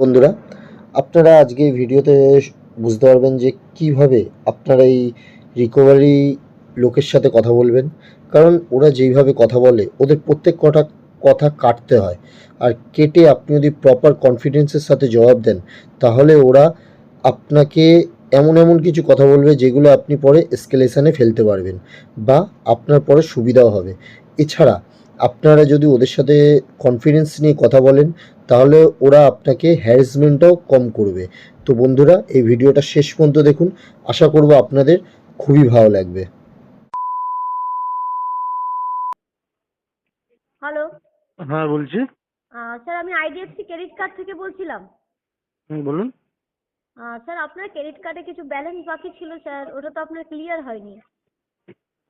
বন্ধুরা, আপনারা আজকে ভিডিওতে বুঝতে পারবেন যে কীভাবে আপনারা এই রিকভারি লোকের সাথে কথা বলবেন। কারণ ওরা যেইভাবে কথা বলে, ওদের প্রত্যেক কটা কথা কাটতে হয়। আর কেটে আপনি যদি প্রপার কনফিডেন্সের সাথে জবাব দেন, তাহলে ওরা আপনাকে এমন এমন কিছু কথা বলবে যেগুলো আপনি পরে এসকেলেশনে ফেলতে পারবেন বা আপনার পরে সুবিধাও হবে। এছাড়া আপনারা যদি ওদের সাথে কনফিডেন্স নিয়ে কথা বলেন তাহলে ওরা আপনাকে হ্যারাসমেন্টটাও কম করবে। তো বন্ধুরা এই ভিডিওটা শেষ পর্যন্ত দেখুন। আশা করব আপনাদের খুবই ভালো লাগবে। হ্যালো হ্যাঁ বলছি। স্যার আমি আইডিএফসি ক্রেডিট কার্ড থেকে বলছিলাম। হুম বলুন। স্যার আপনার ক্রেডিট কার্ডে কিছু ব্যালেন্স বাকি ছিল স্যার? ওটা তো আপনার ক্লিয়ার হয়নি।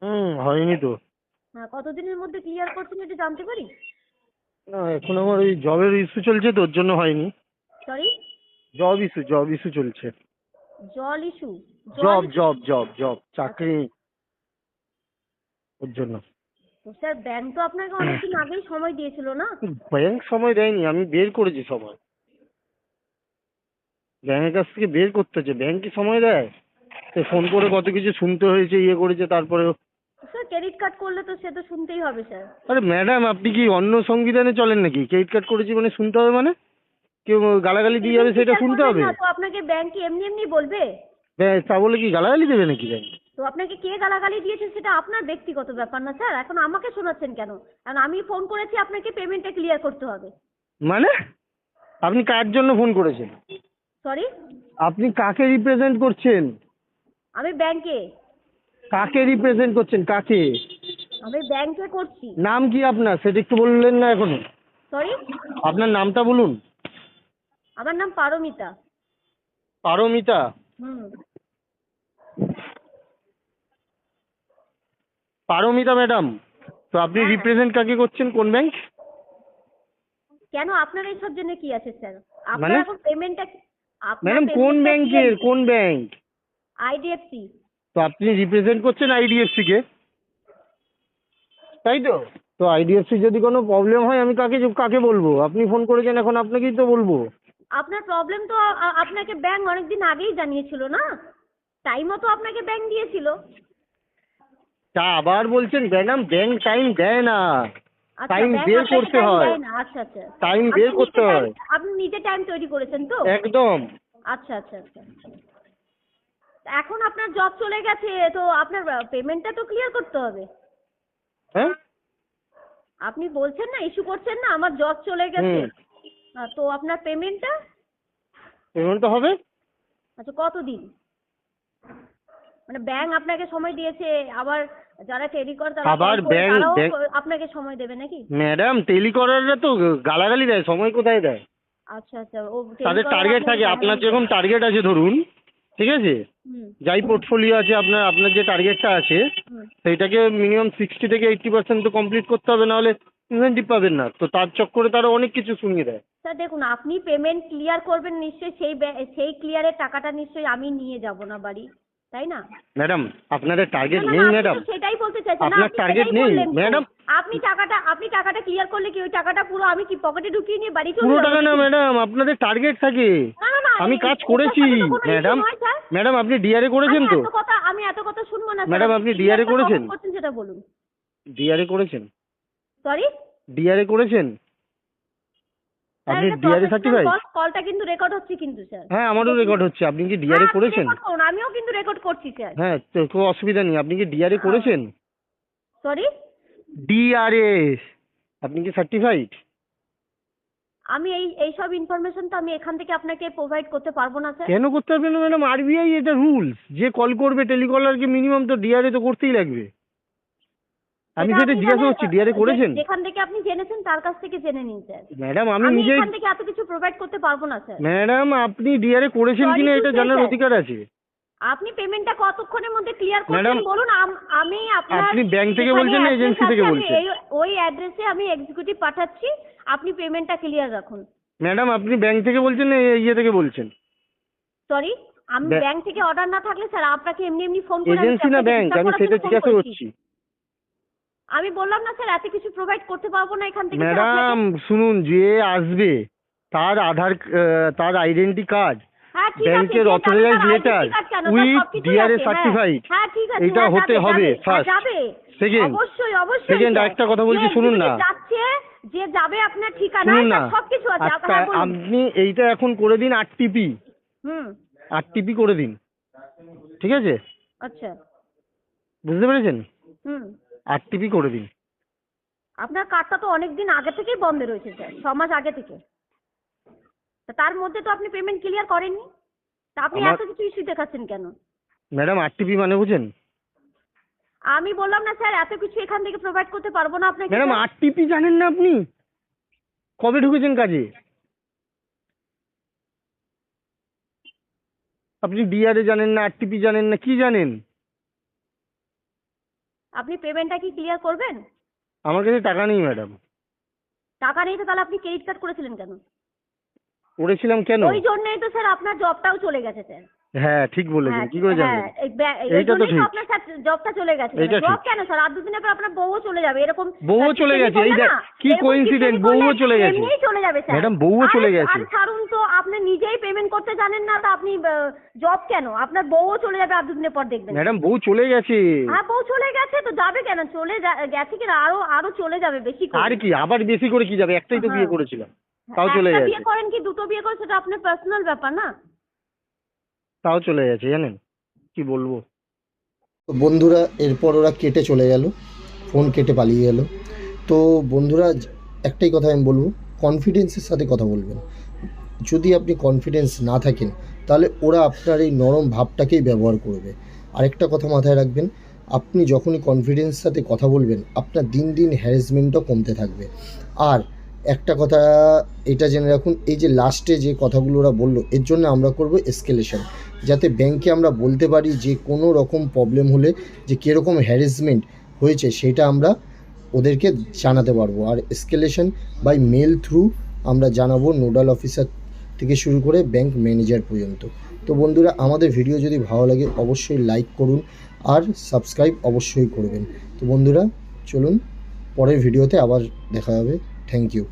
হুম হয়নি তো। হ্যাঁ কতদিনের মধ্যে ক্লিয়ার করছেন এটা জানতে পারি? না এখন আমার ওই জবের ইস্যু চলছে তো ওর জন্য হয়নি। Sorry job issue job issue চলছে। জল issue job job job job চাকরি ওর জন্য। স্যার ব্যাংক তো আপনাকে অনেকদিন আগেই সময় দিয়েছিল না? ব্যাংক সময় দেয়নি আমি বের করেছি সময়। ব্যাংকের কাছ থেকে বের করতে হচ্ছে ব্যাংক কি সময় দেয়? সে ফোন করে কত কিছু শুনতে হয়েছে ইয়ে করেছে তারপরে স্যার ক্রেডিট কার্ড করলে তো সে তো শুনতেই হবে স্যার আরে ম্যাডাম আপনি কি অন্য সংবিধানে চলেন নাকি? ক্রেডিট কার্ড করেছি মানে শুনতে হবে মানে? কেউ গালাগালি দিয়ে যাবে সেটা শুনতে হবে? তো আপনাকে ব্যাংক এমনি এমনি বলবে? ব্যাস, তা বলে কি গালাগালি দেবে নাকি ব্যাংক তো আপনাকে কে গালাগালি দিয়েছে সেটা আপনার ব্যক্তিগত ব্যাপার না স্যার এখন আমাকে শোনাচ্ছেন কেন? কারণ আমি ফোন করেছি আপনাকে পেমেন্টটা ক্লিয়ার করতে হবে। মানে? আপনি কার জন্য ফোন করেছেন? সরি আপনি কাকে রিপ্রেজেন্ট করছেন? আমি ব্যাংকে কাকে রিপ্রেজেন্ট করছেন? কাকে? আমি ব্যাংকে করছি। নাম কি আপনার? সেটা একটু বললেন না এখনও। সরি আপনার নামটা বলুন। আমার নাম পারমিতা। পারমিতা? হুম। পারমিতা ম্যাডাম তো আপনি হ্যাঁ। রিপ্রেজেন্ট কাকে করছেন? কোন ব্যাংক কেন? আপনার এইসব জন্য কি আছে স্যার? আপনার মানে? এখন পেমেন্টটা ম্যাডাম কোন ব্যাংকের কোন ব্যাংক আইডিএফসি তো আপনি রিপ্রেজেন্ট করছেন আইডিএফসি কে। তাই তো? তো আইডিএফসি যদি কোনো প্রবলেম হয় আমি কাকে কাকে বলব? আপনি ফোন করেছেন এখন আপনাকেই তো বলব। আপনার প্রবলেম তো আপনাকে ব্যাংক অনেকদিন আগেই জানিয়েছিল না? টাইমও তো আপনাকে ব্যাংক দিয়েছিল। তা আবার বলছেন ম্যাডাম ব্যাংক টাইম দেয় না। আচ্ছা Time ব্যাংক বের করতে হয়। আচ্ছা আচ্ছা। টাইম বের করতে হয়। আপনি নিজে টাইম তৈরি করেছেন তো? একদম। আচ্ছা আচ্ছা আচ্ছা। এখন আপনার জব চলে গেছে তো আপনার পেমেন্টটা তো ক্লিয়ার করতে হবে। হ্যাঁ? আপনি বলছেন না ইস্যু করছেন না আমার জব চলে গেছে। তো আপনার পেমেন্টটা পেমেন্টটা হবে? আচ্ছা কতদিন? মানে ব্যাংক আপনাকে সময় দিয়েছে আবার যারা ক্রেডিট তারা আবার তারাও আপনাকে সময় দেবে নাকি? ম্যাডাম টেলিকলাররা তো গালাগালি দেয় সময় কোথায় দেয়? আচ্ছা আচ্ছা ও তাদের টার্গেট থাকে আপনার যেরকম টার্গেট আছে ধরুন। ঠিক আছে? যাই পোর্টফোলিও আছে আপনার আপনার যে টার্গেটটা আছে সেইটাকে মিনিমাম সিক্সটি থেকে এইটটি পার্সেন্ট তো কমপ্লিট করতে হবে নাহলে ইনসেন্টিভ পাবেন না। তো তার চক্করে তারা অনেক কিছু শুনিয়ে দেয়। স্যার দেখুন আপনি পেমেন্ট ক্লিয়ার করবেন নিশ্চয়ই সেই সেই ক্লিয়ারের টাকাটা নিশ্চয়ই আমি নিয়ে যাব না বাড়ি তাই না? ম্যাডাম আপনাদের টার্গেট নেই ম্যাডাম। সেটাই বলতে চাইছেন। না, আপনার আপনি target নেই, ম্যাডাম। আপনি টাকাটা আপনি টাকাটা ক্লিয়ার করলে কি ওই টাকাটা পুরো আমি কি পকেটে ঢুকিয়ে নিয়ে বাড়ি চলে পুরো টাকা না? ম্যাডাম আপনাদের টার্গেট থাকে। আমি কাজ করেছি। ম্যাডাম ম্যাডাম আপনি ডিআরএ করেছেন তো? আমি এত কথা শুনব না ম্যাডাম, আপনি DRA করেছেন? সেটা বলুন। ডিআরএ করেছেন? সরি ডিআরএ করেছেন? আপনি ডিআরএ সার্টিফাইড কলটা কিন্তু রেকর্ড হচ্ছে কিন্তু স্যার। হ্যাঁ আমারও রেকর্ড হচ্ছে। আপনি কি ডিআরএ হ্যাঁ, করেছেন? আমিও কিন্তু রেকর্ড করছি স্যার। হ্যাঁ তো কোনো অসুবিধা নেই। আপনি কি ডিআরএ করেছেন? সরি ডিআরএ আপনি কি সার্টিফাইড আমি এই এই সব ইনফরমেশন তো আমি এখান থেকে আপনাকে প্রোভাইড করতে পারব না স্যার কেন করতে পারবেন না ম্যাডাম আরবিআই এটা রুলস যে কল করবে টেলিকলারকে মিনিমাম তো ডিআরএ তো করতেই লাগবে। আমি সেটা জিজ্ঞাসা করছি ডিআরএ করেছেন? যেখান থেকে আপনি জেনেছেন তার কাছ থেকে জেনে নিন স্যার ম্যাডাম আমি নিজেই এখান থেকে এত কিছু প্রোভাইড করতে পারব না স্যার ম্যাডাম আপনি ডিআরএ করেছেন কিনা এটা জানার অধিকার আছে। আপনি পেমেন্টটা কতক্ষণের মধ্যে ক্লিয়ার Madam, বলুন? আমি আপনার আপনি bank থেকে বলছেন না agency থেকে বলছেন? ওই অ্যাড্রেসে আমি এক্সিকিউটিভ পাঠাচ্ছি আপনি পেমেন্টটা ক্লিয়ার রাখুন। ম্যাডাম আপনি ব্যাংক থেকে বলছেন না ইয়ে থেকে বলছেন? সরি আমি ব্যাংক থেকে অর্ডার না থাকলে স্যার আপনাকে এমনি এমনি ফোন করে এজেন্সি না ব্যাংক আমি সেটা জিজ্ঞাসা করছি। আমি বললাম না স্যার এত কিছু প্রোভাইড করতে পারব না এখান থেকে ম্যাডাম শুনুন যে আসবে তার আধার তার আইডেন্টি কার্ড ব্যাংকের হ্যাঁ। certified। হ্যাঁ ঠিক আছে এটা হ্যাঁ, হতে হবে যাবে, হ্যাঁ। Second, অবশ্যই অবশ্যই যায়। আরেকটা কথা বলছি, শুনুন না। যে যাবে আপনার ঠিকানা সবকিছু আছে আচ্ছা হ্যাঁ আপনি এইটা এখন করে দিন আরটিপি হুম। আরটিপি করে দিন। ঠিক আছে? আচ্ছা। বুঝতে পেরেছেন? হুম। আরটিপি করে দিন। আপনার কার্ডটা তো অনেক দিন আগে থেকেই বন্ধ রয়েছে স্যার। ছ মাস আগে থেকে। তার মধ্যে তো আপনি পেমেন্ট ক্লিয়ার করেননি। তা আপনি এত কিছু ইস্যু দেখাচ্ছেন কেন? ম্যাডাম আরটিপি মানে বুঝেন? আমি বললাম না স্যার এত কিছু এখান থেকে প্রোভাইড করতে পারব না আপনাকে। ম্যাডাম আরটিপি জানেন না আপনি? কবে ঢুকেছেন কাজে? আপনি ডিআরএ জানেন না আরটিপি জানেন না কি জানেন? আপনি পেমেন্টটা কি ক্লিয়ার করবেন? আমার কাছে টাকা নেই ম্যাডাম। টাকা নেই তো তাহলে আপনি ক্রেডিট কার্ড করেছিলেন কেন? করেছিলাম কেন? ওই জন্যই তো স্যার আপনার জবটাও চলে গেছে স্যার। হ্যাঁ ঠিক বলেছেন। কি করে হ্যাঁ, ব্যা- এই এইটা তো ঠিক। আপনার স্যার জবটা চলে গেছে জব। কেন স্যার? আর দুদিনের পর আপনার বউও চলে যাবে। এরকম বউও চলে গেছে, এই দেখ, কি কিস্তেমি বউও চলে গেছে। এমনিই চলে যাবে স্যার। ম্যাডাম, বউও চলে গেছে। আরে ছাড়ুন তো আপনি নিজেই পেমেন্ট করতে জানেন না তা আপনি জব কেন? আপনার বউও চলে যাবে আর দুদিনের পর দেখবেন। ম্যাডাম বউ চলে গেছে। হ্যাঁ বউ চলে গেছে তো যাবে কেন? চলে গেছে কিনা? আরও আরও চলে যাবে বেশি করে। আর কি আবার বেশি করে কি যাবে? একটাই তো বিয়ে হ্যাঁ। করেছিলাম। তাও চলে গেছে। বিয়ে করেন কি দুটো বিয়ে করেন সেটা আপনার পার্সোনাল ব্যাপার না? তাও চলে গেছে জানেন? কি বলব? তো বন্ধুরা এরপর ওরা কেটে চলে গেল ফোন কেটে পালিয়ে গেল। তো বন্ধুরা একটাই কথা আমি বলব কনফিডেন্সের সাথে কথা বলবেন। যদি আপনি কনফিডেন্স না থাকেন তাহলে ওরা আপনার এই নরম ভাবটাকেই ব্যবহার করবে। আরেকটা কথা মাথায় রাখবেন আপনি যখনই কনফিডেন্স সাথে কথা বলবেন আপনার দিন দিন হ্যারাসমেন্টও কমতে থাকবে। আর একটা কথা এটা জেনে রাখুন, এই যে লাস্টে যে কথাগুলো ওরা বলল, এর জন্য আমরা করব এসকেলেশন যাতে ব্যাংকে আমরা বলতে পারি যে কোনো রকম প্রবলেম হলে যে কীরকম হ্যারাসমেন্ট হয়েছে সেটা আমরা ওদেরকে জানাতে পারব। আর এসকেলেশন বাই মেল থ্রু আমরা জানাব নোডাল অফিসার থেকে শুরু করে ব্যাংক ম্যানেজার পর্যন্ত। তো বন্ধুরা, আমাদের ভিডিও যদি ভালো লাগে অবশ্যই লাইক করুন আর সাবস্ক্রাইব অবশ্যই করবেন। তো বন্ধুরা, চলুন পরের ভিডিওতে আবার দেখা হবে। Thank you